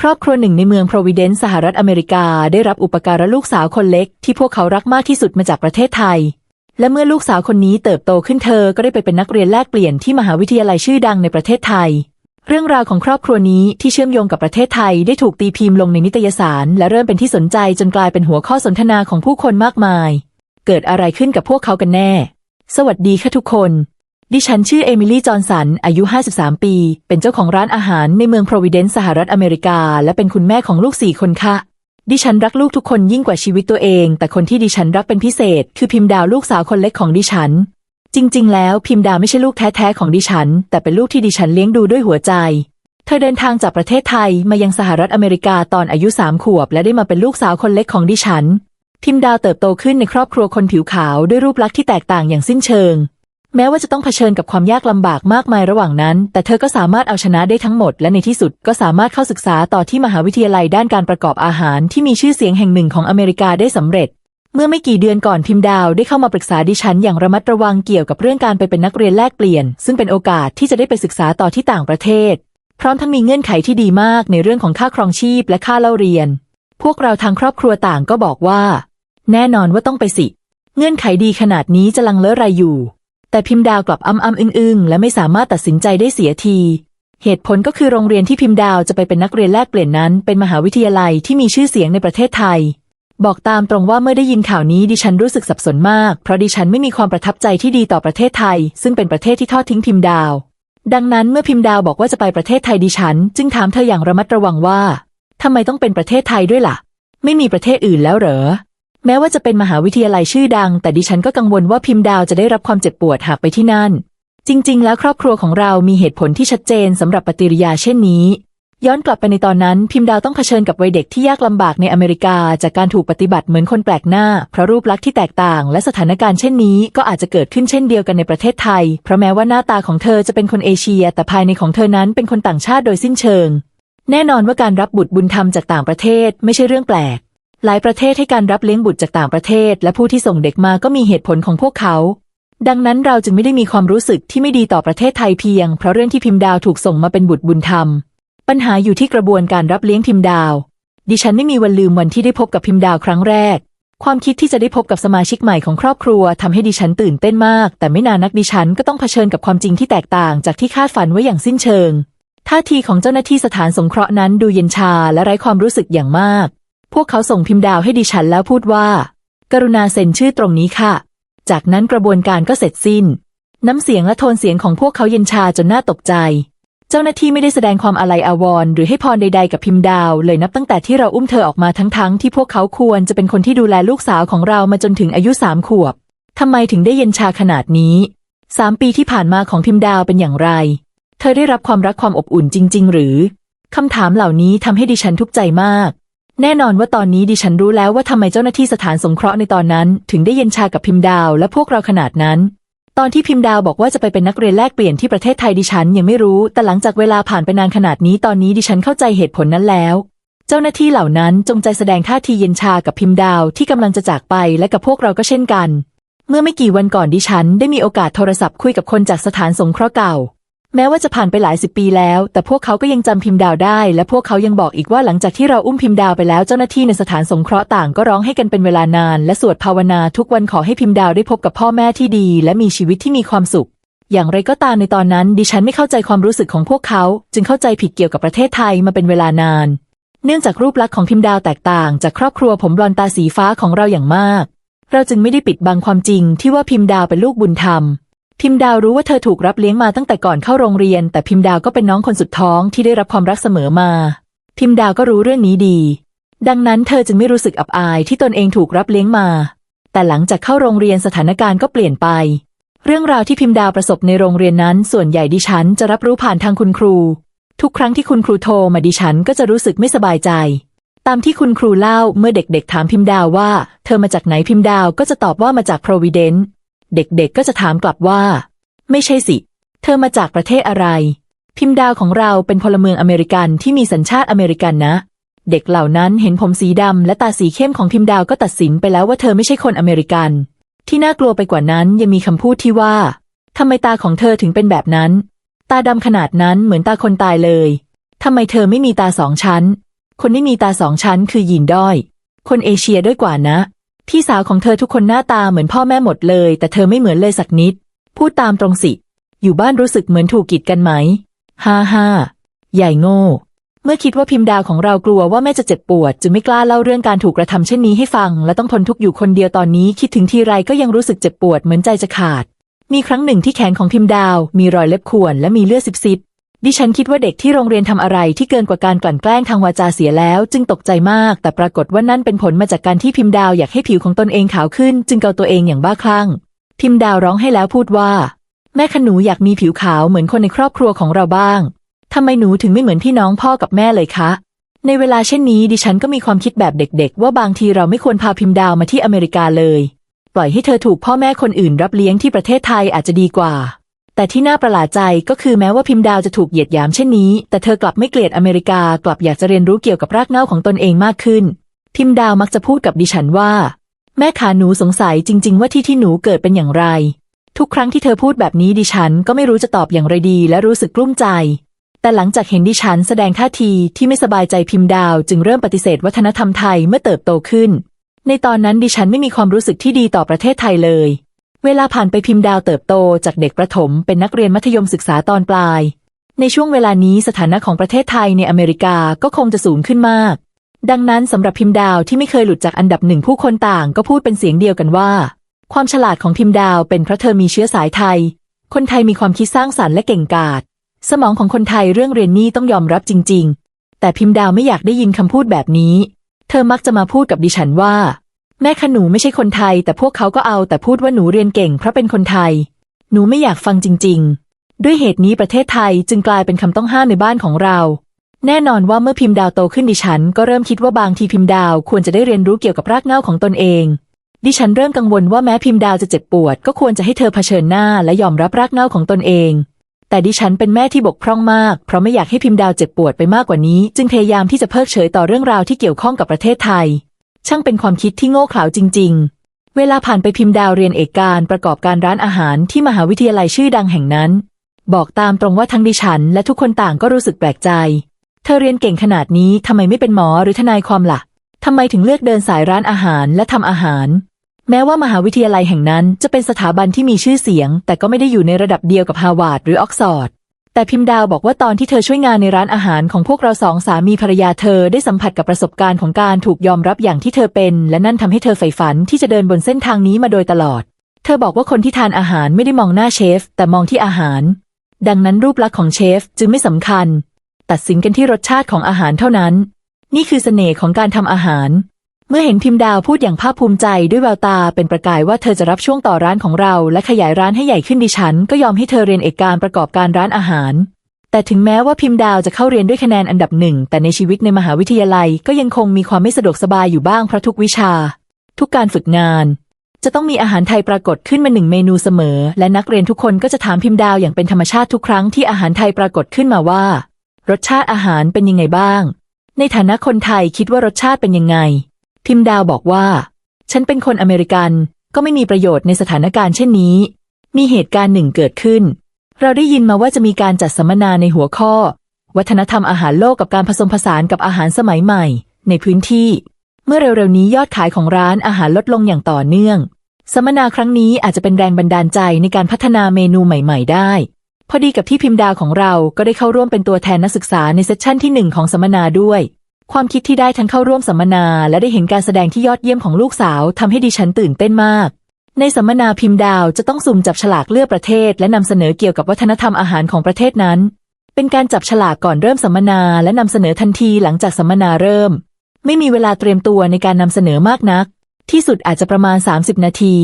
ครอบครัวหนึ่งในเมืองโพรวิเดนซ์สหรัฐอเมริกาได้รับอุปการะลูกสาวคนเล็ก ที่พวกเขารักมากที่สุดมาจากประเทศไทย และเมื่อลูกสาวคนนี้เติบโตขึ้นเธอก็ได้ไปเป็นนักเรียนแลกเปลี่ยนที่มหาวิทยาลัยชื่อดังในประเทศไทย เรื่องราวของครอบครัวนี้ที่เชื่อมโยงกับประเทศไทยได้ถูกตีพิมพ์ลงในนิตยสาร และเริ่มเป็นที่สนใจจนกลายเป็นหัวข้อสนทนาของผู้คนมากมาย เกิดอะไรขึ้นกับพวกเขากันแน่ สวัสดีค่ะทุกคน ดิฉันชื่อเอมิลี่ จอห์นสัน อายุ 53 ปี เป็นเจ้าของร้านอาหารในเมืองโพรวิเดนซ์สหรัฐอเมริกา และเป็นคุณแม่ของลูกสี่คนค่ะ ดิฉันรักลูกทุกคนยิ่งกว่าชีวิตตัวเอง แต่คนที่ดิฉันรักเป็นพิเศษ คือพิมพ์ดาวลูกสาวคนเล็กของดิฉัน จริง ๆ แล้วพิมพ์ดาวไม่ใช่ลูกแท้ๆของดิฉัน แต่เป็นลูกที่ดิฉันเลี้ยงดูด้วยหัวใจ เธอเดินทางจากประเทศไทยมายังสหรัฐอเมริกาตอนอายุสามขวบ และได้มาเป็นลูกสาวคนเล็กของดิฉัน พิมพ์ดาวเติบโตขึ้นในครอบครัวคนผิวขาวด้วยรูปลักษณ์ที่แตกต่างอย่างสิ้นเชิง แม้ว่าจะต้องเผชิญกับความยากลำบากมากมายระหว่างนั้น แต่เธอก็สามารถเอาชนะได้ทั้งหมด และในที่สุดก็สามารถเข้าศึกษาต่อที่มหาวิทยาลัยด้านการประกอบอาหารที่มีชื่อเสียงแห่งหนึ่งของอเมริกาได้สำเร็จ เมื่อไม่กี่เดือนก่อนพิมพ์ดาวได้เข้ามาปรึกษาดิฉันอย่างระมัดระวังเกี่ยวกับเรื่องการไปเป็นนักเรียนแลกเปลี่ยน ซึ่งเป็นโอกาสที่จะได้ไปศึกษาต่อที่ต่างประเทศ พร้อมทั้งมีเงื่อนไขที่ดีมากในเรื่องของค่าครองชีพและค่าเล่าเรียน พวกเราทางครอบครัวต่างก็บอกว่า แน่นอนว่าต้องไปสิ เงื่อนไขดีขนาดนี้จะลังเลอะอะไรอยู่ แต่พิมดาวกลับอ้ำอ้ำอึ้งอึ้งและไม่สามารถตัดสินใจได้เสียที เหตุผลก็คือโรงเรียนที่พิมดาวจะไปเป็นนักเรียนแลกเปลี่ยนนั้น เป็นมหาวิทยาลัยที่มีชื่อเสียงในประเทศไทย บอกตามตรงว่าเมื่อได้ยินข่าวนี้ดิฉันรู้สึกสับสนมาก เพราะดิฉันไม่มีความประทับใจที่ดีต่อประเทศไทย ซึ่งเป็นประเทศที่ทอดทิ้งพิมดาว ดังนั้นเมื่อพิมดาวบอกว่าจะไปประเทศไทยดิฉัน จึงถามเธออย่างระมัดระวังว่าทำไมต้องเป็นประเทศไทยด้วยล่ะ ไม่มีประเทศอื่นแล้วเหรอ แม้ว่าจะเป็นมหาวิทยาลัยชื่อดัง แต่ดิฉันก็กังวลว่าพิมพ์ดาวจะได้รับความเจ็บปวดหากไปที่นั่น จริง ๆ แล้วครอบครัวของเรามีเหตุผลที่ชัดเจนสำหรับปฏิริยาเช่นนี้ ย้อนกลับไปในตอนนั้นพิมพ์ดาวต้องเผชิญกับวัยเด็กที่ยากลำบากในอเมริกา จากการถูกปฏิบัติเหมือนคนแปลกหน้า เพราะรูปลักษณ์ที่แตกต่าง และสถานการณ์เช่นนี้ก็อาจจะเกิดขึ้นเช่นเดียวกันในประเทศไทย เพราะแม้ว่าหน้าตาของเธอจะเป็นคนเอเชีย แต่ภายในของเธอนั้นเป็นคนต่างชาติโดยสิ้นเชิง แน่นอนว่าการรับบุตรบุญธรรมจากต่างประเทศไม่ใช่เรื่องแปลก หลายประเทศให้การรับเลี้ยงบุตรจากต่างประเทศ และผู้ที่ส่งเด็กมาก็มีเหตุผลของพวกเขา ดังนั้นเราจึงไม่ได้มีความรู้สึกที่ไม่ดีต่อประเทศไทยเพียง เพราะเรื่องที่พิมพ์ดาวถูกส่งมาเป็นบุตรบุญธรรม ปัญหาอยู่ที่กระบวนการรับเลี้ยงพิมพ์ดาว ดิฉันไม่มีวันลืมวันที่ได้พบกับพิมพ์ดาวครั้งแรก ความคิดที่จะได้พบกับสมาชิกใหม่ของครอบครัวทำให้ดิฉันตื่นเต้นมาก แต่ไม่นานนักดิฉันก็ต้องเผชิญกับความจริงที่แตกต่างจากที่คาดฝันไว้อย่างสิ้นเชิงท่าทีของเจ้าหน้าที่สถานสงเคราะห์นั้นดูเย็นชาและไร้ความรู้สึกอย่างมาก พวกเขาส่งพิมพ์ดาวให้ดิฉันแล้วพูดว่า กรุณาเซ็นชื่อตรงนี้ค่ะ จากนั้นกระบวนการก็เสร็จสิ้น น้ำเสียงและโทนเสียงของพวกเขาเย็นชาจนน่าตกใจ เจ้าหน้าที่ไม่ได้แสดงความอาลัยอาวรณ์หรือให้พรใด ๆ กับพิมพ์ดาวเลยนับตั้งแต่ที่เราอุ้มเธอออกมาทั้งๆที่พวกเขาควรจะเป็นคนที่ดูแลลูกสาวของเรามาจนถึงอายุสามขวบทำไมถึงได้เย็นชาขนาดนี้สามปีที่ผ่านมาของพิมพ์ดาวเป็นอย่างไร เธอได้รับความรักความอบอุ่นจริง ๆ หรือคำถามเหล่านี้ทำให้ดิฉันทุกข์ใจมาก แน่นอนว่าตอนนี้ดิฉันรู้แล้วว่าทำไมเจ้าหน้าที่สถานสงเคราะห์ในตอนนั้น ถึงได้เย็นชากับพิมพ์ดาวและพวกเราขนาดนั้น ตอนที่พิมพ์ดาวบอกว่าจะไปเป็นนักเรียนแลกเปลี่ยนที่ประเทศไทยดิฉันยังไม่รู้ แต่หลังจากเวลาผ่านไปนานขนาดนี้ตอนนี้ดิฉันเข้าใจเหตุผลนั้นแล้ว เจ้าหน้าที่เหล่านั้นจงใจแสดงท่าทีเย็นชากับพิมพ์ดาวที่กำลังจะจากไปและกับพวกเราก็เช่นกัน เมื่อไม่กี่วันก่อนดิฉันได้มีโอกาสโทรศัพท์คุยกับคนจากสถานสงเคราะห์เก่า แม้ว่าจะผ่านไปหลายสิบปีแล้ว แต่พวกเขาก็ยังจำพิมพ์ดาวได้ และพวกเขายังบอกอีกว่าหลังจากที่เราอุ้มพิมพ์ดาวไปแล้วเจ้าหน้าที่ในสถานสงเคราะห์ต่างก็ร้องให้กันเป็นเวลานาน และสวดภาวนาทุกวันขอให้พิมพ์ดาวได้พบกับพ่อแม่ที่ดี และมีชีวิตที่มีความสุข อย่างไรก็ตามในตอนนั้น ดิฉันไม่เข้าใจความรู้สึกของพวกเขา จึงเข้าใจผิดเกี่ยวกับประเทศไทยมาเป็นเวลานาน เนื่องจากรูปลักษณ์ของพิมพ์ดาวแตกต่าง จากครอบครัวผมบลอนตาสีฟ้าของเราอย่างมาก เราจึงไม่ได้ปิดบังความจริงที่ว่าพิมพ์ดาวเป็นลูกบุญธรรม พิมพ์ดาวรู้ว่าเธอถูกรับเลี้ยงมาตั้งแต่ก่อนเข้าโรงเรียน แต่พิมพ์ดาวก็เป็นน้องคนสุดท้องที่ได้รับความรักเสมอมา พิมพ์ดาวก็รู้เรื่องนี้ดี ดังนั้นเธอจึงไม่รู้สึกอับอายที่ตนเองถูกรับเลี้ยงมา แต่หลังจากเข้าโรงเรียนสถานการณ์ก็เปลี่ยนไป เรื่องราวที่พิมพ์ดาวประสบในโรงเรียนนั้น ส่วนใหญ่ดิฉันจะรับรู้ผ่านทางคุณครู ทุกครั้งที่คุณครูโทรมาดิฉันก็จะรู้สึกไม่สบายใจ ตามที่คุณครูเล่าเมื่อเด็กๆถามพิมพ์ดาวว่า เธอมาจากไหนพิมพ์ดาวก็จะตอบว่ามาจาก Providence เด็กๆก็จะถามกลับว่า ไม่ใช่สิ เธอมาจากประเทศอะไร พิมพ์ดาวของเราเป็นพลเมืองอเมริกันที่มีสัญชาติอเมริกันนะ เด็กเหล่านั้นเห็นผมสีดำและตาสีเข้มของพิมพ์ดาวก็ตัดสินไปแล้วว่าเธอไม่ใช่คนอเมริกัน ที่น่ากลัวไปกว่านั้นยังมีคำพูดที่ว่าทำไมตาของเธอถึงเป็นแบบนั้น ตาดำขนาดนั้นเหมือนตาคนตายเลยทำไมเธอไม่มีตาสองชั้น คนที่มีตาสองชั้นคือยีนด้อย คนเอเชียด้วยกว่านะ พี่สาวของเธอทุกคนหน้าตาเหมือนพ่อแม่หมดเลย แต่เธอไม่เหมือนเลยสักนิด พูดตามตรงสิ อยู่บ้านรู้สึกเหมือนถูกกีดกันไหมฮ่าฮ่าใหญ่โง่ เมื่อคิดว่าพิมพ์ดาวของเรากลัวว่าแม่จะเจ็บปวดจึงไม่กล้าเล่าเรื่องการถูกกระทำเช่นนี้ให้ฟัง และต้องทนทุกข์อยู่คนเดียวตอนนี้คิดถึงทีไรก็ยังรู้สึกเจ็บปวดเหมือนใจจะขาด มีครั้งหนึ่งที่แขนของพิมพ์ดาว มีรอยเล็บข่วนและมีเลือดซิบๆ ดิฉันคิดว่าเด็กที่โรงเรียนทำอะไรที่เกินกว่าการกลั่นแกล้งทางวาจาเสียแล้ว จึงตกใจมาก แต่ปรากฏว่านั่นเป็นผลมาจากการที่พิมพ์ดาวอยากให้ผิวของตนเองขาวขึ้น จึงเกาตัวเองอย่างบ้าคลั่ง พิมพ์ดาวร้องให้แล้วพูดว่า แม่ขนูอยากมีผิวขาวเหมือนคนในครอบครัวของเราบ้างทำไมหนูถึงไม่เหมือนพี่น้องพ่อกับแม่เลยคะ ในเวลาเช่นนี้ดิฉันก็มีความคิดแบบเด็กๆ ว่าบางทีเราไม่ควรพาพิมพ์ดาวมาที่อเมริกาเลย ปล่อยให้เธอถูกพ่อแม่คนอื่นรับเลี้ยงที่ประเทศไทยอาจจะดีกว่า แต่ที่น่าประหลาดใจก็คือแม้ว่าพิมพ์ดาวจะถูกเหยียดหยามเช่นนี้ แต่เธอกลับไม่เกลียดอเมริกากลับอยากจะเรียนรู้เกี่ยวกับรากเหง้าของตนเองมากขึ้น พิมพ์ดาวมักจะพูดกับดิฉันว่า แม่ขาหนูสงสัยจริง ๆ ว่าที่ที่หนูเกิดเป็นอย่างไร ทุกครั้งที่เธอพูดแบบนี้ดิฉันก็ไม่รู้จะตอบอย่างไรดี และรู้สึกกลุ้มใจ แต่หลังจากเห็นดิฉันแสดงท่าทีที่ไม่สบายใจพิมพ์ดาว จึงเริ่มปฏิเสธวัฒนธรรมไทยเมื่อเติบโตขึ้น ในตอนนั้นดิฉันไม่มีความรู้สึกที่ดีต่อประเทศไทยเลย เวลาผ่านไปพิมพ์ดาวเติบโตจากเด็กประถมเป็นนักเรียนมัธยมศึกษาตอนปลาย ในช่วงเวลานี้สถานะของประเทศไทยในอเมริกาก็คงจะสูงขึ้นมาก ดังนั้นสำหรับพิมพ์ดาวที่ไม่เคยหลุดจากอันดับหนึ่งผู้คนต่างก็พูดเป็นเสียงเดียวกันว่า ความฉลาดของพิมพ์ดาวเป็นเพราะเธอมีเชื้อสายไทย คนไทยมีความคิดสร้างสรรค์และเก่งกาจสมองของคนไทยเรื่องเรียนนี่ต้องยอมรับจริง ๆ แต่พิมพ์ดาวไม่อยากได้ยินคำพูดแบบนี้ เธอมักจะมาพูดกับดิฉันว่า แม่คะหนูไม่ใช่คนไทย แต่พวกเขาก็เอาแต่พูดว่าหนูเรียนเก่งเพราะเป็นคนไทย หนูไม่อยากฟังจริง ๆ ด้วยเหตุนี้ประเทศไทยจึงกลายเป็นคำต้องห้ามในบ้านของเรา แน่นอนว่าเมื่อพิมพ์ดาวโตขึ้นดิฉัน ก็เริ่มคิดว่าบางทีพิมพ์ดาวควรจะได้เรียนรู้เกี่ยวกับรากเหง้าของตนเอง ดิฉันเริ่มกังวลว่าแม้พิมพ์ดาวจะเจ็บปวด ก็ควรจะให้เธอเผชิญหน้าและยอมรับรากเหง้าของตนเอง แต่ดิฉันเป็นแม่ที่บกพร่องมาก เพราะไม่อยากให้พิมพ์ดาวเจ็บปวดไปมากกว่านี้ จึงพยายามที่จะเพิกเฉยต่อเรื่องราวที่เกี่ยวข้องกับประเทศไทย ช่างเป็นความคิดที่โง่เขลาจริง ๆ เวลาผ่านไปพิมพ์ดาวเรียนเอกการประกอบการร้านอาหารที่มหาวิทยาลัยชื่อดังแห่งนั้น บอกตามตรงว่าทั้งดิฉัน และทุกคนต่างก็รู้สึกแปลกใจ เธอเรียนเก่งขนาดนี้ทำไมไม่เป็นหมอหรือทนายความล่ะทำไมถึงเลือกเดินสายร้านอาหารและทำอาหาร แม้ว่ามหาวิทยาลัยแห่งนั้นจะเป็นสถาบันที่มีชื่อเสียง แต่ก็ไม่ได้อยู่ในระดับเดียวกับฮาวาดหรือออกซฟอร์ด แต่พิมพ์ดาวบอกว่าตอนที่เธอช่วยงานในร้านอาหารของพวกเราสองสามีภรรยาเธอได้สัมผัสกับประสบการณ์ของการถูกยอมรับอย่างที่เธอเป็น และนั่นทำให้เธอใฝ่ฝันที่จะเดินบนเส้นทางนี้มาโดยตลอด เธอบอกว่าคนที่ทานอาหารไม่ได้มองหน้าเชฟ แต่มองที่อาหาร ดังนั้นรูปลักษณ์ของเชฟจึงไม่สำคัญ ตัดสินกันที่รสชาติของอาหารเท่านั้น นี่คือเสน่ห์ของการทำอาหาร เมื่อเห็นพิมดาวพูดอย่างภาคภูมิใจด้วยแววตาเป็นประกายว่าเธอจะรับช่วงต่อร้านของเรา และขยายร้านให้ใหญ่ขึ้นดิฉัน ก็ยอมให้เธอเรียนเอกการประกอบการร้านอาหาร แต่ถึงแม้ว่าพิมพ์ดาวจะเข้าเรียนด้วยคะแนนอันดับหนึ่งแต่ในชีวิตในมหาวิทยาลัยก็ยังคงมีความไม่สะดวกสบายอยู่บ้างเพราะทุกวิชา ทุกการฝึกงาน จะต้องมีอาหารไทยปรากฏขึ้นมาหนึ่งเมนูเสมอ และนักเรียนทุกคนก็จะถามพิมพ์ดาวอย่างเป็นธรรมชาติทุกครั้งที่อาหารไทยปรากฏขึ้นมาว่า รสชาติอาหารเป็นยังไงบ้าง ในฐานะคนไทยคิดว่ารสชาติเป็นยังไง พิมดาวบอกว่า ฉันเป็นคนอเมริกันก็ไม่มีประโยชน์ในสถานการณ์เช่นนี้ มีเหตุการณ์หนึ่งเกิดขึ้น เราได้ยินมาว่าจะมีการจัดสัมมนาในหัวข้อ วัฒนธรรมอาหารโลกกับการผสมผสานกับอาหารสมัยใหม่ ในพื้นที่ เมื่อเร็วๆนี้ยอดขายของร้านอาหารลดลงอย่างต่อเนื่อง สัมมนาครั้งนี้อาจจะเป็นแรงบันดาลใจในการพัฒนาเมนูใหม่ ๆ ได้ พอดีกับที่พิมพ์ดาวของเราก็ได้เข้าร่วมเป็นตัวแทนนักศึกษาในเซสชั่นที่หนึ่งของสัมมนาด้วย ความคิดที่ได้ทั้งเข้าร่วมสัมมนา และได้เห็นการแสดงที่ยอดเยี่ยมของลูกสาวทำให้ดิฉันตื่นเต้นมาก ในสัมมนาพิมพ์ดาวจะต้องสุ่มจับฉลากเลือกประเทศ และนำเสนอเกี่ยวกับวัฒนธรรมอาหารของประเทศนั้น เป็นการจับฉลากก่อนเริ่มสัมมนาและนำเสนอทันทีหลังจากสัมมนาเริ่ม ไม่มีเวลาเตรียมตัวในการนำเสนอมากนัก ที่สุดอาจจะประมาณ 30 นาที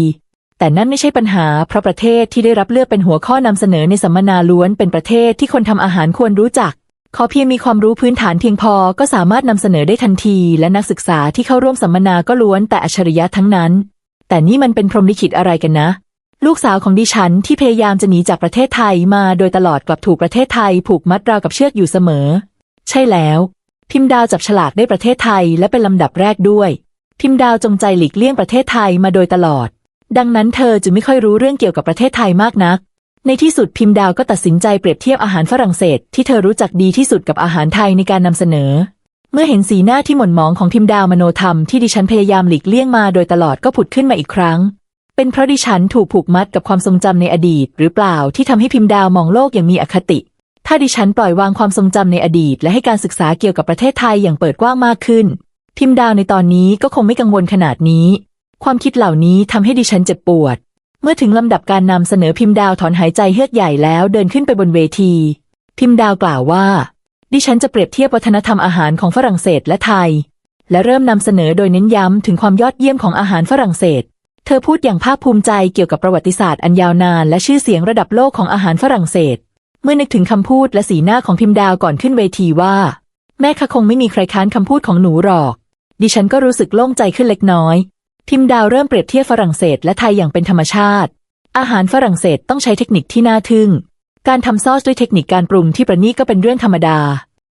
แต่นั่นไม่ใช่ปัญหาเพราะประเทศที่ได้รับเลือกเป็นหัวข้อนำเสนอในสัมมนาล้วนเป็นประเทศที่คนทำอาหารควรรู้จัก ขอเพียงมีความรู้พื้นฐานเพียงพอก็สามารถนำเสนอได้ทันที และนักศึกษาที่เข้าร่วมสัมมนาก็ล้วนแต่อัจฉริยะทั้งนั้น แต่นี่มันเป็นพรหมลิขิตอะไรกันนะ ลูกสาวของดิฉันที่พยายามจะหนีจากประเทศไทยมาโดยตลอดกลับถูกประเทศไทยผูกมัดราวกับเชือกอยู่เสมอ ใช่แล้ว พิมดาวจับฉลากได้ประเทศไทยและเป็นลำดับแรกด้วย พิมดาวจงใจหลีกเลี่ยงประเทศไทยมาโดยตลอด ดังนั้นเธอจึงไม่ค่อยรู้เรื่องเกี่ยวกับประเทศไทยมากนัก ในที่สุดพิมพ์ดาวก็ตัดสินใจเปรียบเทียบอาหารฝรั่งเศส ที่เธอรู้จักดีที่สุดกับอาหารไทยในการนำเสนอ เมื่อเห็นสีหน้าที่หม่นหมองของพิมพ์ดาวมโนธรรมที่ดิฉันพยายามหลีกเลี่ยงมาโดยตลอดก็ผุดขึ้นมาอีกครั้ง เป็นเพราะดิฉันถูกผูกมัดกับความทรงจำในอดีต หรือเปล่าที่ทำให้พิมพ์ดาวมองโลกอย่างมีอคติ ถ้าดิฉันปล่อยวางความทรงจำในอดีต และให้การศึกษาเกี่ยวกับประเทศไทยอย่างเปิดกว้างมากขึ้น พิมพ์ดาวในตอนนี้ก็คงไม่กังวลขนาดนี้ ความคิดเหล่านี้ทำให้ดิฉันเจ็บปวด เมื่อถึงลำดับการนำเสนอพิมพ์ดาวถอนหายใจเฮือกใหญ่แล้วเดินขึ้นไปบนเวที พิมพ์ดาวกล่าวว่า ดิฉันจะเปรียบเทียบวัฒนธรรมอาหารของฝรั่งเศสและไทย และเริ่มนำเสนอโดยเน้นย้ำถึงความยอดเยี่ยมของอาหารฝรั่งเศส เธอพูดอย่างภาคภูมิใจเกี่ยวกับประวัติศาสตร์อันยาวนานและชื่อเสียงระดับโลกของอาหารฝรั่งเศส เมื่อนึกถึงคำพูดและสีหน้าของพิมพ์ดาวก่อนขึ้นเวทีว่า แม่คะคงไม่มีใครค้านคำพูดของหนูหรอก ดิฉันก็รู้สึกโล่งใจขึ้นเล็กน้อย พิมดาวเริ่มเปรียบเทียบฝรั่งเศสและไทยอย่างเป็นธรรมชาติ อาหารฝรั่งเศสต้องใช้เทคนิคที่น่าทึ่ง การทำซอสด้วยเทคนิคการปรุงที่ประณีตก็เป็นเรื่องธรรมดา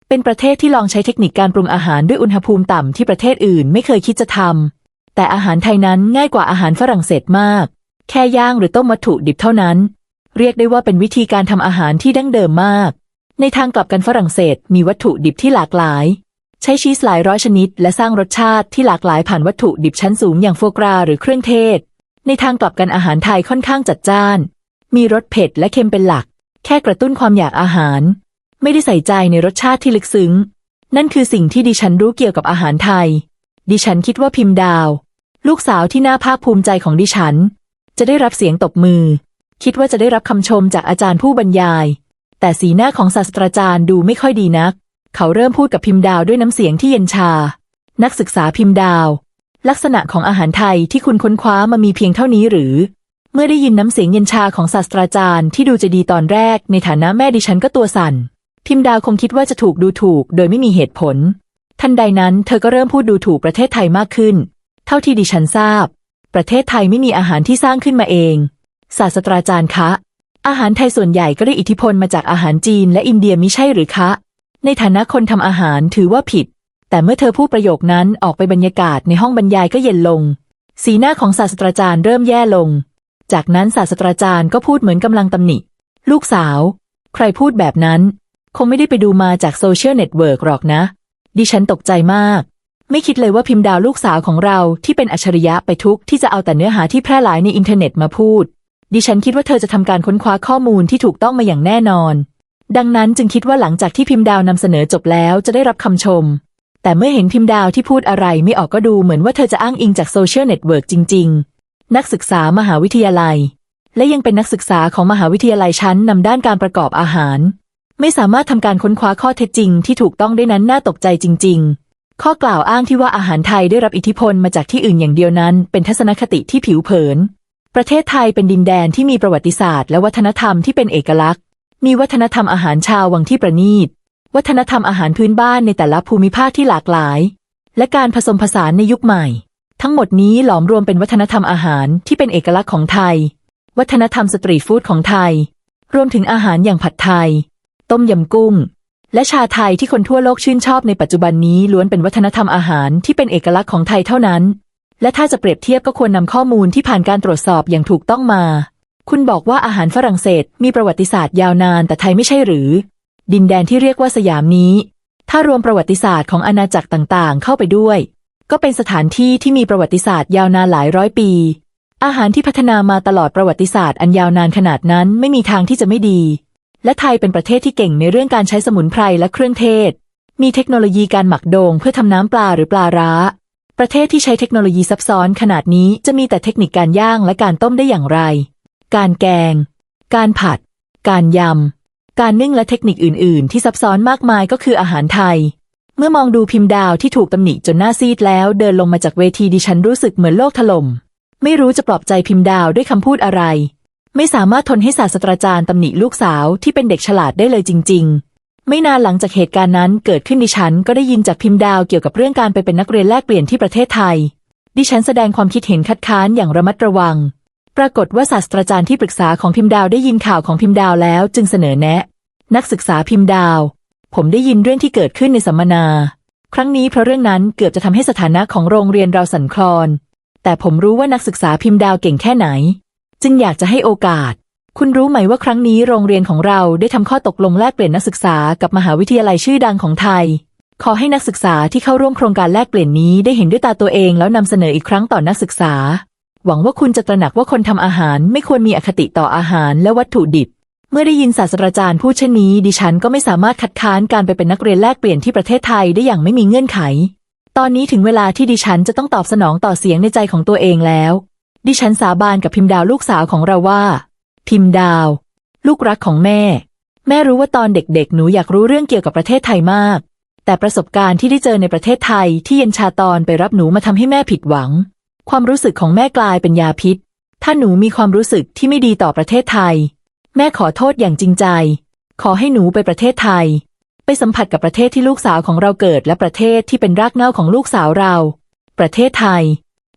เป็นประเทศที่ลองใช้เทคนิคการปรุงอาหารด้วยอุณหภูมิต่ำที่ประเทศอื่นไม่เคยคิดจะทำแต่อาหารไทยนั้นง่ายกว่าอาหารฝรั่งเศสมาก แค่ย่างหรือต้มวัตถุดิบเท่านั้น เรียกได้ว่าเป็นวิธีการทำอาหารที่ดั้งเดิมมาก ในทางกลับกันฝรั่งเศสมีวัตถุดิบที่หลากหลาย ใช้ชีสหลายร้อยชนิด และสร้างรสชาติที่หลากหลายผ่านวัตถุดิบชั้นสูงอย่างโฟกราหรือเครื่องเทศ ในทางกลับกันอาหารไทยค่อนข้างจัดจ้าน มีรสเผ็ดและเค็มเป็นหลัก แค่กระตุ้นความอยากอาหาร ไม่ได้ใส่ใจในรสชาติที่ลึกซึ้ง นั่นคือสิ่งที่ดิฉันรู้เกี่ยวกับอาหารไทย ดิฉันคิดว่าพิมพ์ดาว ลูกสาวที่น่าภาคภูมิใจของดิฉัน จะได้รับเสียงตบมือ คิดว่าจะได้รับคำชมจากอาจารย์ผู้บรรยาย แต่สีหน้าของศาสตราจารย์ดูไม่ค่อยดีนัก เขาเริ่มพูดกับพิมพ์ดาวด้วยน้ำเสียงที่เย็นชา นักศึกษาพิมพ์ดาว ลักษณะของอาหารไทยที่คุณค้นคว้ามามีเพียงเท่านี้หรือ เมื่อได้ยินน้ำเสียงเย็นชาของศาสตราจารย์ที่ดูจะดีตอนแรก ในฐานะแม่ดิฉันก็ตัวสั่น พิมพ์ดาวคงคิดว่าจะถูกดูถูก โดยไม่มีเหตุผล ทันใดนั้นเธอก็เริ่มพูดดูถูกประเทศไทยมากขึ้น เท่าที่ดิฉันทราบ ประเทศไทยไม่มีอาหารที่สร้างขึ้นมาเอง ศาสตราจารย์คะอาหารไทยส่วนใหญ่ก็ได้อิทธิพลมาจากอาหารจีนและอินเดียมิใช่หรือคะ ในฐานะคนทำอาหารถือว่าผิด แต่เมื่อเธอพูดประโยคนั้นออกไปบรรยากาศในห้องบรรยายก็เย็นลง สีหน้าของศาสตราจารย์เริ่มแย่ลง จากนั้นศาสตราจารย์ก็พูดเหมือนกำลังตำหนิ ลูกสาว ใครพูดแบบนั้น คงไม่ได้ไปดูมาจากโซเชียลเน็ตเวิร์กหรอกนะ ดิฉันตกใจมาก ไม่คิดเลยว่าพิมพ์ดาวลูกสาวของเราที่เป็นอัจฉริยะไปทุกที่จะเอาแต่เนื้อหาที่แพร่หลายในอินเทอร์เน็ตมาพูด ดิฉันคิดว่าเธอจะทำการค้นคว้าข้อมูลที่ถูกต้องมาอย่างแน่นอน ดังนั้นจึงคิดว่าหลังจากที่พิมพ์ดาวนำเสนอจบแล้วจะได้รับคำชม แต่เมื่อเห็นพิมพ์ดาวที่พูดอะไรไม่ออกก็ดูเหมือนว่าเธอจะอ้างอิงจากโซเชียลเน็ตเวิร์กจริง ๆ นักศึกษามหาวิทยาลัย และยังเป็นนักศึกษาของมหาวิทยาลัยชั้นนำด้านการประกอบอาหาร ไม่สามารถทำการค้นคว้าข้อเท็จจริงที่ถูกต้องได้นั้นน่าตกใจจริง ๆ ข้อกล่าวอ้างที่ว่าอาหารไทยได้รับอิทธิพลมาจากที่อื่นอย่างเดียวนั้น เป็นทัศนคติที่ผิวเผิน ประเทศไทยเป็นดินแดนที่มีประวัติศาสตร์ และวัฒนธรรมที่เป็นเอกลักษณ์ มีวัฒนธรรมอาหารชาววังที่ประณีต วัฒนธรรมอาหารพื้นบ้านในแต่ละภูมิภาคที่หลากหลาย และการผสมผสานในยุคใหม่ ทั้งหมดนี้หลอมรวมเป็นวัฒนธรรมอาหารที่เป็นเอกลักษณ์ของไทย วัฒนธรรมสตรีทฟู้ดของไทย รวมถึงอาหารอย่างผัดไทย ต้มยำกุ้ง และชาไทยที่คนทั่วโลกชื่นชอบในปัจจุบันนี้ล้วนเป็นวัฒนธรรมอาหารที่เป็นเอกลักษณ์ของไทยเท่านั้น และถ้าจะเปรียบเทียบก็ควรนำข้อมูลที่ผ่านการตรวจสอบอย่างถูกต้องมา คุณบอกว่าอาหารฝรั่งเศสมีประวัติศาสตร์ยาวนานแต่ไทยไม่ใช่หรือ ดินแดนที่เรียกว่าสยามนี้ ถ้ารวมประวัติศาสตร์ของอาณาจักรต่างๆ เข้าไปด้วย ก็เป็นสถานที่ที่มีประวัติศาสตร์ยาวนานหลายร้อยปี อาหารที่พัฒนามาตลอดประวัติศาสตร์อันยาวนานขนาดนั้นไม่มีทางที่จะไม่ดี และไทยเป็นประเทศที่เก่งในเรื่องการใช้สมุนไพรและเครื่องเทศ มีเทคโนโลยีการหมักโดงเพื่อทำน้ำปลาหรือปลาร้า ประเทศที่ใช้เทคโนโลยีซับซ้อนขนาดนี้จะมีแต่เทคนิคการย่างและการต้มได้อย่างไร การแกง การผัด การยำ การนึ่งและเทคนิคอื่น ๆ ที่ซับซ้อนมากมายก็คืออาหารไทย เมื่อมองดูพิมพ์ดาวที่ถูกตำหนิจนหน้าซีดแล้วเดินลงมาจากเวทีดิฉันรู้สึกเหมือนโลกถล่ม ไม่รู้จะปลอบใจพิมพ์ดาวด้วยคำพูดอะไร ไม่สามารถทนให้ศาสตราจารย์ตำหนิลูกสาวที่เป็นเด็กฉลาดได้เลยจริง ๆไม่นานหลังจากเหตุการณ์นั้นเกิดขึ้นดิฉันก็ได้ยินจากพิมพ์ดาวเกี่ยวกับเรื่องการไปเป็นนักเรียนแลกเปลี่ยนที่ประเทศไทย ดิฉันแสดงความคิดเห็นคัดค้านอย่างระมัดระวัง ปรากฏว่าศาสตราจารย์ที่ปรึกษาของพิมพ์ดาวได้ยินข่าวของพิมพ์ดาวแล้ว จึงเสนอแนะ นักศึกษาพิมพ์ดาว ผมได้ยินเรื่องที่เกิดขึ้นในสัมมนา ครั้งนี้เพราะเรื่องนั้นเกือบจะทำให้สถานะของโรงเรียนเราสั่นคลอน แต่ผมรู้ว่านักศึกษาพิมพ์ดาวเก่งแค่ไหน จึงอยากจะให้โอกาส คุณรู้ไหมว่าครั้งนี้โรงเรียนของเราได้ทำข้อตกลงแลกเปลี่ยนนักศึกษากับมหาวิทยาลัยชื่อดังของไทย ขอให้นักศึกษาที่เข้าร่วมโครงการแลกเปลี่ยนนี้ได้เห็นด้วยตาตัวเองแล้วนำเสนออีกครั้งต่อนักศึกษา หวังว่าคุณจะตระหนักว่าคนทำอาหารไม่ควรมีอคติต่ออาหารและวัตถุดิบ เมื่อได้ยินศาสตราจารย์พูดเช่นนี้ ดิฉันก็ไม่สามารถคัดค้านการไปเป็นนักเรียนแลกเปลี่ยนที่ประเทศไทยได้อย่างไม่มีเงื่อนไข ตอนนี้ถึงเวลาที่ดิฉันจะต้องตอบสนองต่อเสียงในใจของตัวเองแล้ว ดิฉันสาบานกับพิมพ์ดาวลูกสาวของเราว่า พิมพ์ดาว ลูกรักของแม่ แม่รู้ว่าตอนเด็กๆ หนูอยากรู้เรื่องเกี่ยวกับประเทศไทยมาก แต่ประสบการณ์ที่ได้เจอในประเทศไทยที่เย็นชาตอนไปรับหนูมาทำให้แม่ผิดหวัง ความรู้สึกของแม่กลายเป็นยาพิษ ถ้าหนูมีความรู้สึกที่ไม่ดีต่อประเทศไทย แม่ขอโทษอย่างจริงใจ ขอให้หนูไปประเทศไทย ไปสัมผัสกับประเทศที่ลูกสาวของเราเกิดและประเทศที่เป็นรากเหง้าของลูกสาวเรา ประเทศไทย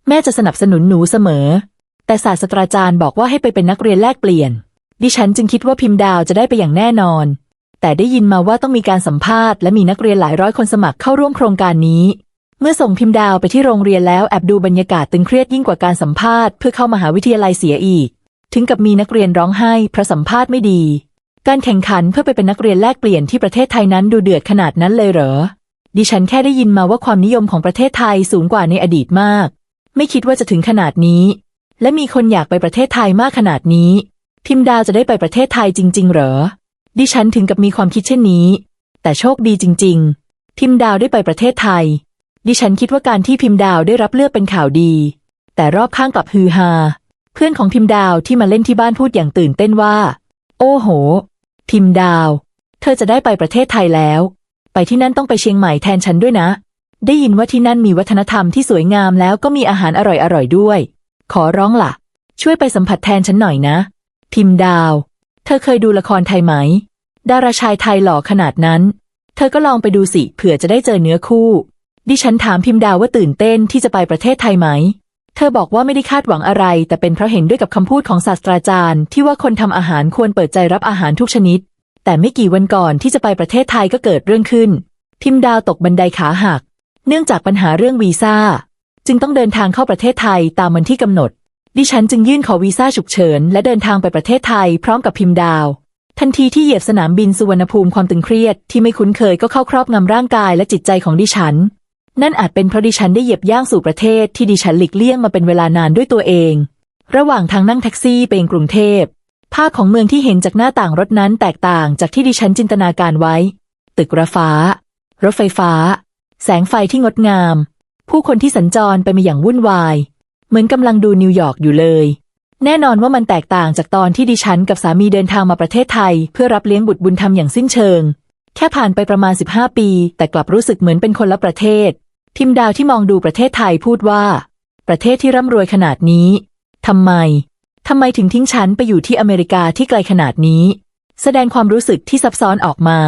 แม่จะสนับสนุนหนูเสมอ แต่ศาสตราจารย์บอกว่าให้ไปเป็นนักเรียนแลกเปลี่ยน ดิฉันจึงคิดว่าพิมพ์ดาวจะได้ไปอย่างแน่นอน แต่ได้ยินมาว่าต้องมีการสัมภาษณ์และมีนักเรียนหลายร้อยคนสมัครเข้าร่วมโครงการนี้ เมื่อส่งพิมพ์ดาวไปที่โรงเรียนแล้วแอบดูบรรยากาศตึงเครียดยิ่งกว่าการสัมภาษณ์เพื่อเข้ามหาวิทยาลัยเสียอีก ถึงกับมีนักเรียนร้องไห้เพราะสัมภาษณ์ไม่ดี การแข่งขันเพื่อไปเป็นนักเรียนแลกเปลี่ยนที่ประเทศไทยนั้นดูเดือดขนาดนั้นเลยเหรอ ดิฉันแค่ได้ยินมาว่าความนิยมของประเทศไทยสูงกว่าในอดีตมาก ไม่คิดว่าจะถึงขนาดนี้ และมีคนอยากไปประเทศไทยมากขนาดนี้ พิมพ์ดาวจะได้ไปประเทศไทยจริง ๆ เหรอ ดิฉันถึงกับมีความคิดเช่นนี้ แต่โชคดีจริง ๆ พิมพ์ดาวได้ไปประเทศไทย ดิฉันคิดว่าการที่พิมพ์ดาวได้รับเลือกเป็นข่าวดี แต่รอบข้างกลับฮือฮา เพื่อนของพิมพ์ดาวที่มาเล่นที่บ้านพูดอย่างตื่นเต้นว่า โอ้โห พิมพ์ดาว เธอจะได้ไปประเทศไทยแล้ว ไปที่นั่นต้องไปเชียงใหม่แทนฉันด้วยนะ ได้ยินว่าที่นั่นมีวัฒนธรรมที่สวยงามแล้วก็มีอาหารอร่อยๆด้วย ขอร้องล่ะ ช่วยไปสัมผัสแทนฉันหน่อยนะ พิมพ์ดาว เธอเคยดูละครไทยไหม ดาราชายไทยหล่อขนาดนั้น เธอก็ลองไปดูสิเผื่อจะได้เจอเนื้อคู่ ดิฉันถามพิมพ์ดาวว่าตื่นเต้นที่จะไปประเทศไทยไหม เธอบอกว่าไม่ได้คาดหวังอะไร แต่เป็นเพราะเห็นด้วยกับคำพูดของศาสตราจารย์ ที่ว่าคนทำอาหารควรเปิดใจรับอาหารทุกชนิด แต่ไม่กี่วันก่อนที่จะไปประเทศไทยก็เกิดเรื่องขึ้น พิมพ์ดาวตกบันไดขาหัก เนื่องจากปัญหาเรื่องวีซ่า จึงต้องเดินทางเข้าประเทศไทยตามวันที่กำหนด ดิฉันจึงยื่นขอวีซ่าฉุกเฉินและเดินทางไปประเทศไทยพร้อมกับพิมพ์ดาวทันทีที่เหยียบสนามบินสุวรรณภูมิความตึงเครียดที่ไม่คุ้นเคยก็เข้าครอบงำร่างกายและจิตใจของดิฉัน นั่นอาจเป็นเพราะดิฉันได้เหยียบย่างสู่ประเทศที่ดิฉันหลีกเลี่ยงมาเป็นเวลานานด้วยตัวเอง ระหว่างทางนั่งแท็กซี่ไปยังกรุงเทพภาพของเมืองที่เห็นจากหน้าต่างรถนั้นแตกต่างจากที่ดิฉันจินตนาการไว้ ตึกระฟ้า รถไฟฟ้า แสงไฟที่งดงาม ผู้คนที่สัญจรไปมาอย่างวุ่นวาย เหมือนกำลังดูนิวยอร์กอยู่เลย แน่นอนว่ามันแตกต่างจากตอนที่ดิฉันกับสามีเดินทางมาประเทศไทย เพื่อรับเลี้ยงบุตรบุญธรรมอย่างสิ้นเชิง แค่ผ่านไปประมาณ 15 ปี แต่กลับรู้สึกเหมือนเป็นคนละประเทศพิมดาวที่มองดูประเทศไทยพูดว่า ประเทศที่ร่ำรวยขนาดนี้ทำไมทำไมถึงทิ้งฉันไปอยู่ที่อเมริกาที่ไกลขนาดนี้ แสดงความรู้สึกที่ซับซ้อนออกมา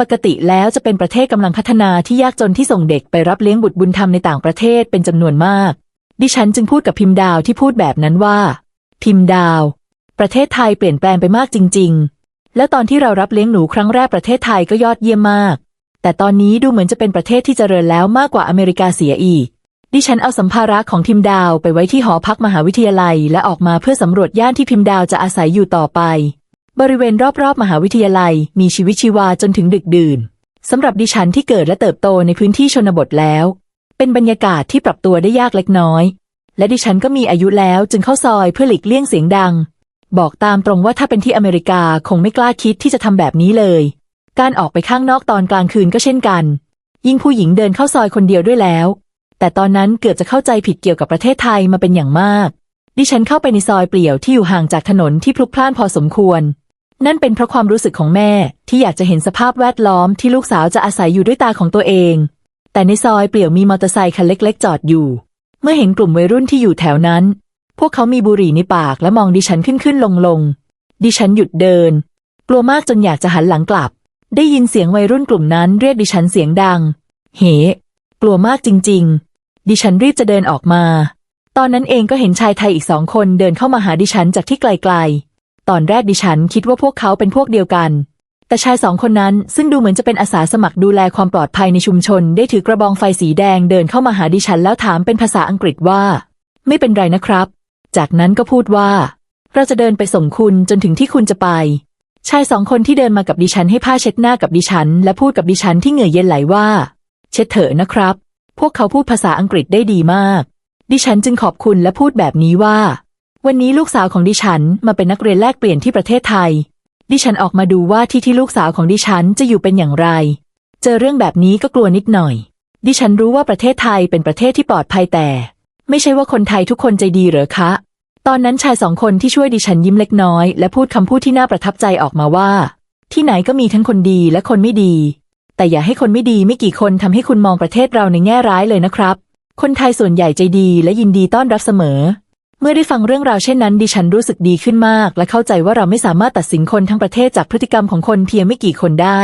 ปกติแล้วจะเป็นประเทศกำลังพัฒนาที่ยากจนที่ส่งเด็กไปรับเลี้ยงบุตรบุญธรรมในต่างประเทศเป็นจำนวนมาก ดิฉันจึงพูดกับพิมพ์ดาวที่พูดแบบนั้นว่า พิมพ์ดาว ประเทศไทยเปลี่ยนแปลงไปมากจริง ๆ แล้วตอนที่เรารับเลี้ยงหนูครั้งแรกประเทศไทยก็ยอดเยี่ยมมาก แต่ตอนนี้ดูเหมือนจะเป็นประเทศที่เจริญแล้วมากกว่าอเมริกาเสียอีก ดิฉันเอาสัมภาระของพิมดาวไปไว้ที่หอพักมหาวิทยาลัย และออกมาเพื่อสำรวจย่านที่พิมดาวจะอาศัยอยู่ต่อไป บริเวณรอบๆ มหาวิทยาลัย มีชีวิตชีวาจนถึงดึกดื่นสำหรับดิฉันที่เกิดและเติบโตในพื้นที่ชนบทแล้ว เป็นบรรยากาศที่ปรับตัวได้ยากเล็กน้อย และดิฉันก็มีอายุแล้วจึงเข้าซอยเพื่อหลีกเลี่ยงเสียงดัง บอกตามตรงว่าถ้าเป็นที่อเมริกาคงไม่กล้าคิดที่จะทำแบบนี้เลย การออกไปข้างนอกตอนกลางคืนก็เช่นกัน ยิ่งผู้หญิงเดินเข้าซอยคนเดียวด้วยแล้ว แต่ตอนนั้นเกือบจะเข้าใจผิดเกี่ยวกับประเทศไทยมาเป็นอย่างมาก ดิฉันเข้าไปในซอยเปลี่ยวที่อยู่ห่างจากถนนที่พลุกพล่านพอสมควร นั่นเป็นเพราะความรู้สึกของแม่ที่อยากจะเห็นสภาพแวดล้อมที่ลูกสาวจะอาศัยอยู่ด้วยตาของตัวเอง แต่ในซอยเปลี่ยวมีมอเตอร์ไซค์คันเล็ก ๆ จอดอยู่ เมื่อเห็นกลุ่มวัยรุ่นที่อยู่แถวนั้น พวกเขามีบุหรี่ในปากและมองดิฉันขึ้นขึ้นลงลง ดิฉันหยุดเดิน กลัวมากจนอยากจะหันหลังกลับ ได้ยินเสียงวัยรุ่นกลุ่มนั้นเรียกดิฉันเสียงดัง เห กลัวมากจริง ๆ ดิฉันรีบจะเดินออกมา ตอนนั้นเองก็เห็นชายไทยอีกสองคนเดินเข้ามาหาดิฉันจากที่ไกลๆ ตอนแรกดิฉันคิดว่าพวกเขาเป็นพวกเดียวกัน แต่ชายสองคนนั้นซึ่งดูเหมือนจะเป็นอาสาสมัครดูแลความปลอดภัยในชุมชน ได้ถือกระบองไฟสีแดงเดินเข้ามาหาดิฉันแล้วถามเป็นภาษาอังกฤษว่า ไม่เป็นไรนะครับ จากนั้นก็พูดว่า เราจะเดินไปส่งคุณจนถึงที่คุณจะไป ชายสองคนที่เดินมากับดิฉันให้ผ้าเช็ดหน้ากับดิฉัน และพูดกับดิฉันที่เหงื่อเย็นไหลว่า เช็ดเถอะนะครับ พวกเขาพูดภาษาอังกฤษได้ดีมาก ดิฉันจึงขอบคุณและพูดแบบนี้ว่า วันนี้ลูกสาวของดิฉันมาเป็นนักเรียนแลกเปลี่ยนที่ประเทศไทย ดิฉันออกมาดูว่าที่ที่ลูกสาวของดิฉันจะอยู่เป็นอย่างไร เจอเรื่องแบบนี้ก็กลัวนิดหน่อย ดิฉันรู้ว่าประเทศไทยเป็นประเทศที่ปลอดภัยแต่ ไม่ใช่ว่าคนไทยทุกคนใจดีเหรอคะ ตอนนั้นชายสองคนที่ช่วยดิฉันยิ้มเล็กน้อย และพูดคำพูดที่น่าประทับใจออกมาว่า ที่ไหนก็มีทั้งคนดีและคนไม่ดี แต่อย่าให้คนไม่ดีไม่กี่คนทำให้คุณมองประเทศเราในแง่ร้ายเลยนะครับ คนไทยส่วนใหญ่ใจดีและยินดีต้อนรับเสมอ เมื่อได้ฟังเรื่องราวเช่นนั้น ดิฉันรู้สึกดีขึ้นมาก และเข้าใจว่าเราไม่สามารถตัดสินคนทั้งประเทศจากพฤติกรรมของคนเพียงไม่กี่คนได้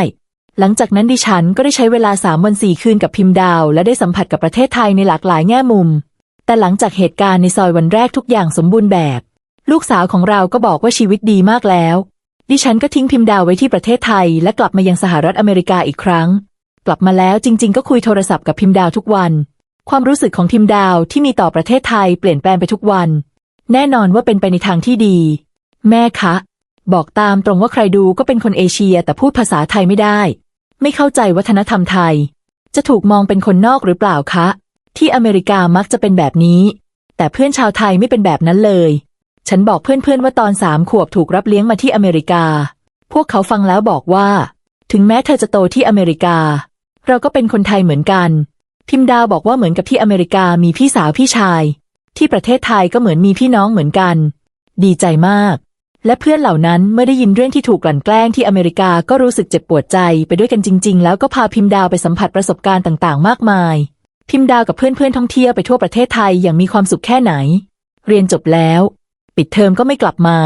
หลังจากนั้นดิฉันก็ได้ใช้เวลาสามวันสี่คืนกับพิมพ์ดาว และได้สัมผัสกับประเทศไทยในหลากหลายแง่มุม แต่หลังจากเหตุการณ์ในซอยวันแรกทุกอย่างสมบูรณ์แบบ ลูกสาวของเราก็บอกว่าชีวิตดีมากแล้ว ดิฉันก็ทิ้งพิมพ์ดาวไว้ที่ประเทศไทย และกลับมายังสหรัฐอเมริกาอีกครั้ง กลับมาแล้วจริง ๆ ก็คุยโทรศัพท์กับพิมพ์ดาวทุกวัน ความรู้สึกของพิมพ์ดาวที่มีต่อประเทศไทยเปลี่ยนแปลงไปทุกวัน แน่นอนว่าเป็นไปในทางที่ดี แม่คะ บอกตามตรงว่าใครดูก็เป็นคนเอเชียแต่พูดภาษาไทยไม่ได้ ไม่เข้าใจวัฒนธรรมไทย จะถูกมองเป็นคนนอกหรือเปล่าคะ ที่อเมริกามักจะเป็นแบบนี้ แต่เพื่อนชาวไทยไม่เป็นแบบนั้นเลย ฉันบอกเพื่อนๆว่าตอนสามขวบถูกรับเลี้ยงมาที่อเมริกา พวกเขาฟังแล้วบอกว่า ถึงแม้เธอจะโตที่อเมริกา เราก็เป็นคนไทยเหมือนกัน พิมดาวบอกว่าเหมือนกับที่อเมริกามีพี่สาวพี่ชาย ที่ประเทศไทยก็เหมือนมีพี่น้องเหมือนกัน ดีใจมาก และเพื่อนเหล่านั้นเมื่อได้ยินเรื่องที่ถูกกลั่นแกล้งที่อเมริกาก็รู้สึกเจ็บปวดใจไปด้วยกันจริง ๆ แล้วก็พาพิมดาวไปสัมผัสประสบการณ์ต่าง ๆ มากมาย พิมพ์ดาวกับเพื่อนๆท่องเที่ยวไปทั่วประเทศไทยอย่างมีความสุขแค่ไหน เรียนจบแล้ว ปิดเทอมก็ไม่กลับมา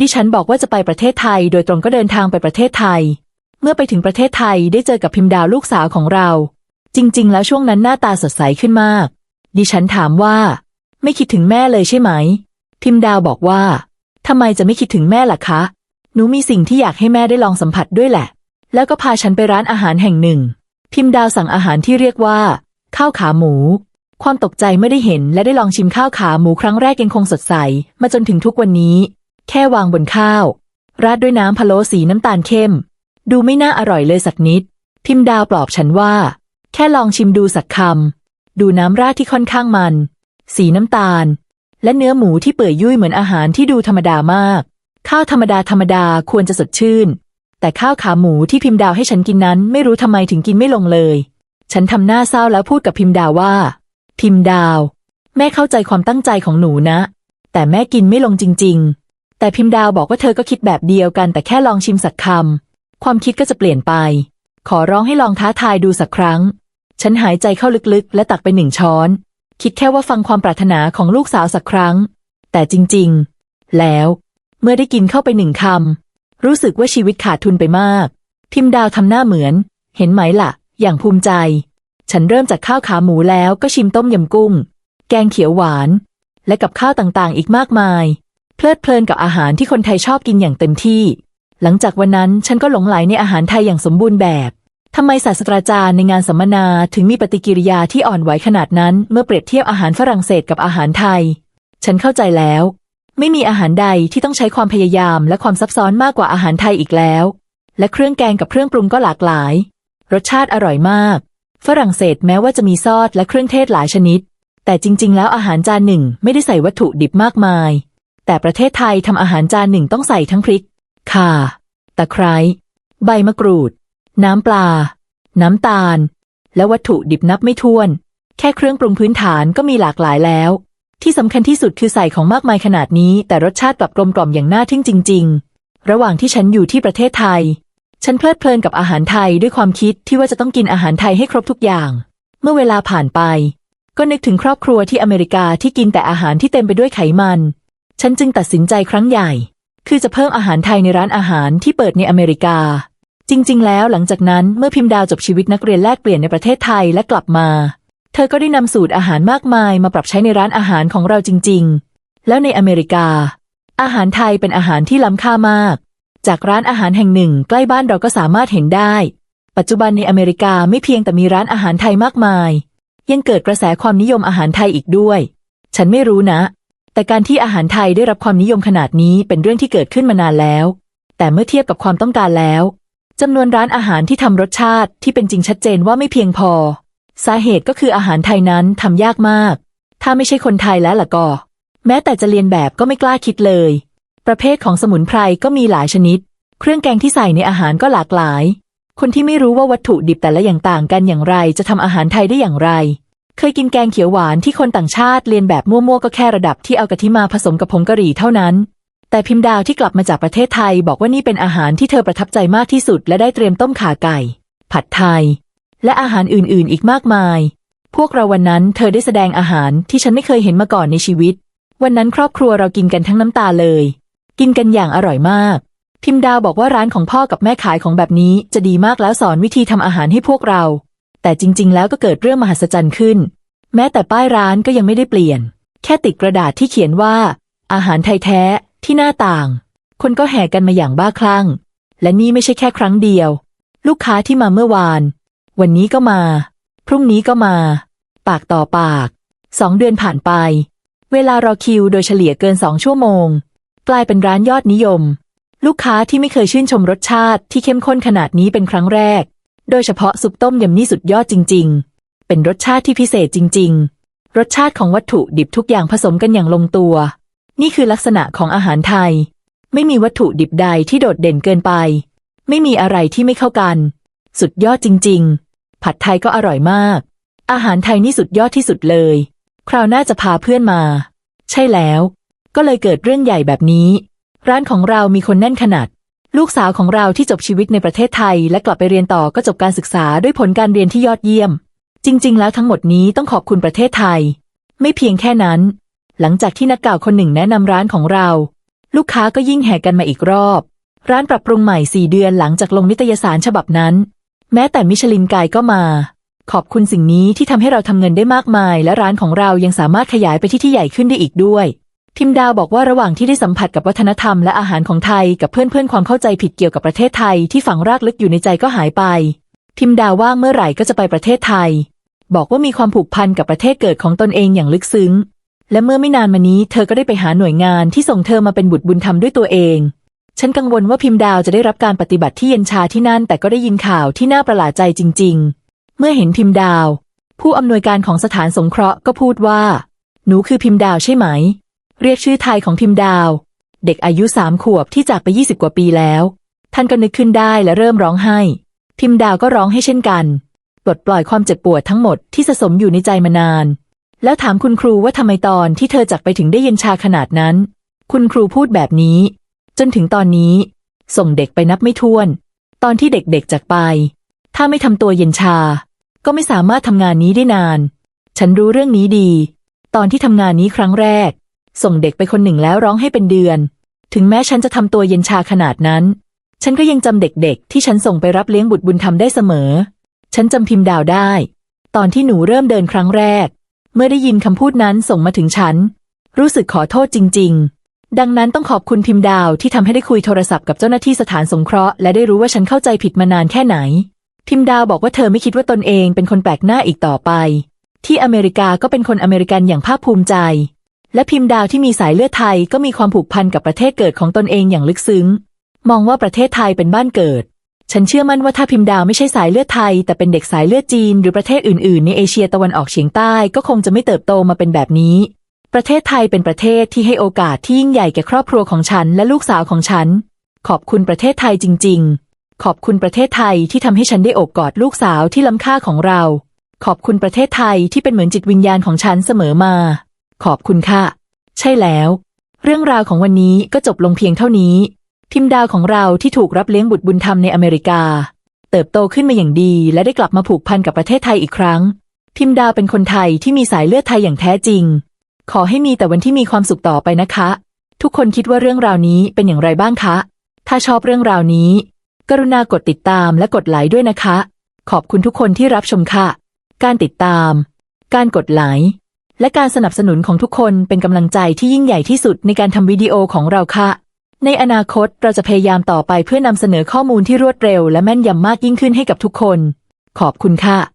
ดิฉันบอกว่าจะไปประเทศไทย โดยตรงก็เดินทางไปประเทศไทย เมื่อไปถึงประเทศไทยได้เจอกับพิมพ์ดาวลูกสาวของเรา จริง ๆ แล้วช่วงนั้นหน้าตาสดใสขึ้นมาก ดิฉันถามว่า ไม่คิดถึงแม่เลยใช่ไหม พิมพ์ดาวบอกว่าทำไมจะไม่คิดถึงแม่ล่ะคะ หนูมีสิ่งที่อยากให้แม่ได้ลองสัมผัสด้วยแหละ แล้วก็พาฉันไปร้านอาหารแห่งหนึ่ง พิมพ์ดาวสั่งอาหารที่เรียกว่า ข้าวขาหมู ความตกใจไม่ได้เห็นและได้ลองชิมข้าวขาหมูครั้งแรกยังคงสดใส มาจนถึงทุกวันนี้ แค่วางบนข้าว ราดด้วยน้ำพะโล้สีน้ำตาลเข้ม ดูไม่น่าอร่อยเลยสักนิด พิมดาวปลอบฉันว่า แค่ลองชิมดูสักคำดูน้ำราดที่ค่อนข้างมัน สีน้ำตาล และเนื้อหมูที่เปื่อยยุ่ยเหมือนอาหารที่ดูธรรมดามาก ข้าวธรรมดาธรรมดาควรจะสดชื่น แต่ข้าวขาหมูที่พิมดาวให้ฉันกินนั้นไม่รู้ทำไมถึงกินไม่ลงเลย ฉันทำหน้าเศร้าแล้วพูดกับพิมพ์ดาวว่า พิมพ์ดาว แม่เข้าใจความตั้งใจของหนูนะ แต่แม่กินไม่ลงจริง ๆ แต่พิมพ์ดาวบอกว่าเธอก็คิดแบบเดียวกันแต่แค่ลองชิมสักคำความคิดก็จะเปลี่ยนไป ขอร้องให้ลองท้าทายดูสักครั้ง ฉันหายใจเข้าลึกๆ และตักไปหนึ่งช้อน คิดแค่ว่าฟังความปรารถนาของลูกสาวสักครั้ง แต่จริง ๆ แล้วเมื่อได้กินเข้าไปหนึ่งคำรู้สึกว่าชีวิตขาดทุนไปมาก พิมพ์ดาวทำหน้าเหมือน เห็นไหมล่ะ อย่างภูมิใจ ฉันเริ่มจากข้าวขาหมูแล้วก็ชิมต้มยำกุ้ง แกงเขียวหวาน และกับข้าวต่างๆ อีกมากมาย เพลิดเพลินกับอาหารที่คนไทยชอบกินอย่างเต็มที่ หลังจากวันนั้นฉันก็หลงไหลในอาหารไทยอย่างสมบูรณ์แบบทำไมศาสตราจารย์ในงานสัมมนาถึงมีปฏิกิริยาที่อ่อนไหวขนาดนั้น เมื่อเปรียบเทียบอาหารฝรั่งเศสกับอาหารไทย ฉันเข้าใจแล้ว ไม่มีอาหารใดที่ต้องใช้ความพยายามและความซับซ้อนมากกว่าอาหารไทยอีกแล้ว และเครื่องแกงกับเครื่องปรุงก็หลากหลาย รสชาติอร่อยมาก ฝรั่งเศสแม้ว่าจะมีซอสและเครื่องเทศหลายชนิด แต่จริง ๆ แล้วอาหารจานหนึ่งไม่ได้ใส่วัตถุดิบมากมาย แต่ประเทศไทยทำอาหารจานหนึ่งต้องใส่ทั้งพริก ข่า ตะไคร้ ใบมะกรูด น้ำปลา น้ำตาล และวัตถุดิบนับไม่ถ้วน แค่เครื่องปรุงพื้นฐานก็มีหลากหลายแล้ว ที่สำคัญที่สุดคือใส่ของมากมายขนาดนี้ แต่รสชาติกลับกลมกล่อมอย่างน่าทึ่งจริง ๆ ระหว่างที่ฉันอยู่ที่ประเทศไทย ฉันเพลิดเพลินกับอาหารไทยด้วยความคิดที่ว่าจะต้องกินอาหารไทยให้ครบทุกอย่าง เมื่อเวลาผ่านไป ก็นึกถึงครอบครัวที่อเมริกาที่กินแต่อาหารที่เต็มไปด้วยไขมัน ฉันจึงตัดสินใจครั้งใหญ่ คือจะเพิ่มอาหารไทยในร้านอาหารที่เปิดในอเมริกา จริง ๆ แล้วหลังจากนั้นเมื่อพิมพ์ดาวจบชีวิตนักเรียนแลกเปลี่ยนในประเทศไทยและกลับมา เธอก็ได้นำสูตรอาหารมากมายมาปรับใช้ในร้านอาหารของเราจริง ๆ แล้วในอเมริกา อาหารไทยเป็นอาหารที่ล้ำค่ามาก จากร้านอาหารแห่งหนึ่ง ใกล้บ้านเราก็สามารถเห็นได้ ปัจจุบันในอเมริกาไม่เพียงแต่มีร้านอาหารไทยมากมาย ยังเกิดกระแสความนิยมอาหารไทยอีกด้วย ฉันไม่รู้นะ แต่การที่อาหารไทยได้รับความนิยมขนาดนี้เป็นเรื่องที่เกิดขึ้นมานานแล้ว แต่เมื่อเทียบกับความต้องการแล้วจำนวนร้านอาหารที่ทำรสชาติที่เป็นจริงชัดเจนว่าไม่เพียงพอ สาเหตุก็คืออาหารไทยนั้นทำยากมาก ถ้าไม่ใช่คนไทยแล้วล่ะก็ แม้แต่จะเรียนแบบก็ไม่กล้าคิดเลย ประเภทของสมุนไพรก็มีหลายชนิด เครื่องแกงที่ใส่ในอาหารก็หลากหลาย คนที่ไม่รู้ว่าวัตถุดิบแต่ละอย่างต่างกันอย่างไร จะทำอาหารไทยได้อย่างไร เคยกินแกงเขียวหวานที่คนต่างชาติเรียนแบบมั่วๆก็แค่ระดับที่เอากะทิมาผสมกับผงกะหรี่เท่านั้น แต่พิมพ์ดาวที่กลับมาจากประเทศไทย บอกว่านี่เป็นอาหารที่เธอประทับใจมากที่สุด และได้เตรียมต้มข่าไก่ ผัดไทย และอาหารอื่นๆ อีกมากมาย พวกเราวันนั้นเธอได้แสดงอาหารที่ฉันไม่เคยเห็นมาก่อนในชีวิต วันนั้นครอบครัวเรากินกันทั้งน้ำตาเลย กินกันอย่างอร่อยมาก พิมดาวบอกว่าร้านของพ่อกับแม่ขายของแบบนี้จะดีมากแล้วสอนวิธีทำอาหารให้พวกเรา แต่จริง ๆ แล้วก็เกิดเรื่องมหัศจรรย์ขึ้น แม้แต่ป้ายร้านก็ยังไม่ได้เปลี่ยน แค่ติดกระดาษที่เขียนว่า อาหารไทยแท้ที่หน้าต่าง คนก็แห่กันมาอย่างบ้าคลั่ง และนี่ไม่ใช่แค่ครั้งเดียว ลูกค้าที่มาเมื่อวาน วันนี้ก็มา พรุ่งนี้ก็มา ปากต่อปากสองเดือนผ่านไป เวลารอคิวโดยเฉลี่ยเกินสองชั่วโมง กลายเป็นร้านยอดนิยม ลูกค้าที่ไม่เคยชื่นชมรสชาติที่เข้มข้นขนาดนี้เป็นครั้งแรก โดยเฉพาะซุปต้มยำนี่สุดยอดจริง ๆ เป็นรสชาติที่พิเศษจริง ๆ รสชาติของวัตถุดิบทุกอย่างผสมกันอย่างลงตัว นี่คือลักษณะของอาหารไทย ไม่มีวัตถุดิบใดที่โดดเด่นเกินไป ไม่มีอะไรที่ไม่เข้ากัน สุดยอดจริง ๆ ผัดไทยก็อร่อยมาก อาหารไทยนี่สุดยอดที่สุดเลย คราวหน้าจะพาเพื่อนมา ใช่แล้ว ก็เลยเกิดเรื่องใหญ่แบบนี้ ร้านของเรามีคนแน่นขนาด ลูกสาวของเราที่จบชีวิตในประเทศไทย และกลับไปเรียนต่อก็จบการศึกษาด้วยผลการเรียนที่ยอดเยี่ยม จริง ๆ แล้วทั้งหมดนี้ต้องขอบคุณประเทศไทย ไม่เพียงแค่นั้น หลังจากที่นักกล่าวคนหนึ่งแนะนำร้านของเรา ลูกค้าก็ยิ่งแห่กันมาอีกรอบ ร้านปรับปรุงใหม่สี่เดือนหลังจากลงนิตยสารฉบับนั้น แม้แต่มิชลินไกด์ก็มาขอบคุณสิ่งนี้ที่ทำให้เราทำเงินได้มากมาย และร้านของเรายังสามารถขยายไปที่ที่ใหญ่ขึ้นได้อีกด้วย พิมดาวบอกว่าระหว่างที่ได้สัมผัสกับวัฒนธรรมและอาหารของไทยกับเพื่อนๆความเข้าใจผิดเกี่ยวกับประเทศไทยที่ฝังรากลึกอยู่ในใจก็หายไปพิมดาวว่างเมื่อไหร่ก็จะไปประเทศไทย บอกว่ามีความผูกพันกับประเทศเกิดของตนเองอย่างลึกซึ้ง และเมื่อไม่นานมานี้เธอก็ได้ไปหาหน่วยงานที่ส่งเธอมาเป็นบุตรบุญธรรมด้วยตัวเอง ฉันกังวลว่าพิมดาวจะได้รับการปฏิบัติที่เย็นชาที่นั่น แต่ก็ได้ยินข่าวที่น่าประหลาดใจจริง ๆ เมื่อเห็นพิมดาว ผู้อำนวยการของสถานสงเคราะห์ก็พูดว่า หนูคือพิมดาวใช่ไหม เรียกชื่อไทยของพิมดาว เด็กอายุสามขวบที่จากไปยี่สิบกว่าปีแล้ว ท่านก็นึกขึ้นได้และเริ่มร้องไห้ พิมดาวก็ร้องให้เช่นกันปลดปล่อยความเจ็บปวดทั้งหมดที่สะสมอยู่ในใจมานาน แล้วถามคุณครูว่าทำไมตอนที่เธอจากไปถึงได้เย็นชาขนาดนั้น คุณครูพูดแบบนี้ จนถึงตอนนี้ ส่งเด็กไปนับไม่ถ้วน ตอนที่เด็กๆจากไป ถ้าไม่ทำตัวเย็นชา ก็ไม่สามารถทำงานนี้ได้นาน ฉันรู้เรื่องนี้ดี ตอนที่ทำงานนี้ครั้งแรก ส่งเด็กไปคนหนึ่งแล้วร้องให้เป็นเดือน ถึงแม้ฉันจะทำตัวเย็นชาขนาดนั้น ฉันก็ยังจำเด็กๆ ที่ฉันส่งไปรับเลี้ยงบุตรบุญธรรมได้เสมอ ฉันจำพิมพ์ดาวได้ ตอนที่หนูเริ่มเดินครั้งแรก เมื่อได้ยินคำพูดนั้นส่งมาถึงฉัน รู้สึกขอโทษจริง ๆ ดังนั้นต้องขอบคุณพิมพ์ดาวที่ทำให้ได้คุยโทรศัพท์กับเจ้าหน้าที่สถานสงเคราะห์และได้รู้ว่าฉันเข้าใจผิดมานานแค่ไหน พิมพ์ดาวบอกว่าเธอไม่คิดว่าตนเองเป็นคนแปลกหน้าอีกต่อไป ที่อเมริกาก็เป็นคนอเมริกันอย่างภาคภูมิใจ และพิมพ์ดาวที่มีสายเลือดไทยก็มีความผูกพันกับประเทศเกิดของตนเองอย่างลึกซึ้ง มองว่าประเทศไทยเป็นบ้านเกิด ฉันเชื่อมั่นว่าถ้าพิมพ์ดาวไม่ใช่สายเลือดไทย แต่เป็นเด็กสายเลือดจีน หรือประเทศอื่นๆ ในเอเชียตะวันออกเฉียงใต้ก็คงจะไม่เติบโตมาเป็นแบบนี้ ประเทศไทยเป็นประเทศที่ให้โอกาสที่ยิ่งใหญ่แก่ครอบครัวของฉันและลูกสาวของฉัน ขอบคุณประเทศไทยจริง ๆ ขอบคุณประเทศไทยที่ทำให้ฉันได้โอบกอดลูกสาวที่ล้ำค่าของเรา ขอบคุณประเทศไทยที่เป็นเหมือนจิตวิญญาณของฉันเสมอมา ขอบคุณค่ะ ใช่แล้ว เรื่องราวของวันนี้ก็จบลงเพียงเท่านี้พิมดาวของเราที่ถูกรับเลี้ยงบุตรบุญธรรมในอเมริกา เติบโตขึ้นมาอย่างดี และได้กลับมาผูกพันกับประเทศไทยอีกครั้งพิมดาวเป็นคนไทยที่มีสายเลือดไทยอย่างแท้จริง ขอให้มีแต่วันที่มีความสุขต่อไปนะคะ ทุกคนคิดว่าเรื่องราวนี้เป็นอย่างไรบ้างคะ ถ้าชอบเรื่องราวนี้ กรุณากดติดตามและกดไลค์ด้วยนะคะ ขอบคุณทุกคนที่รับชมค่ะ การติดตาม การกดไลค์ และการสนับสนุนของทุกคนเป็นกำลังใจที่ยิ่งใหญ่ที่สุดในการทำวิดีโอของเราค่ะ ในอนาคตเราจะพยายามต่อไปเพื่อนำเสนอข้อมูลที่รวดเร็ว และแม่นยำมากยิ่งขึ้นให้กับทุกคน ขอบคุณค่ะ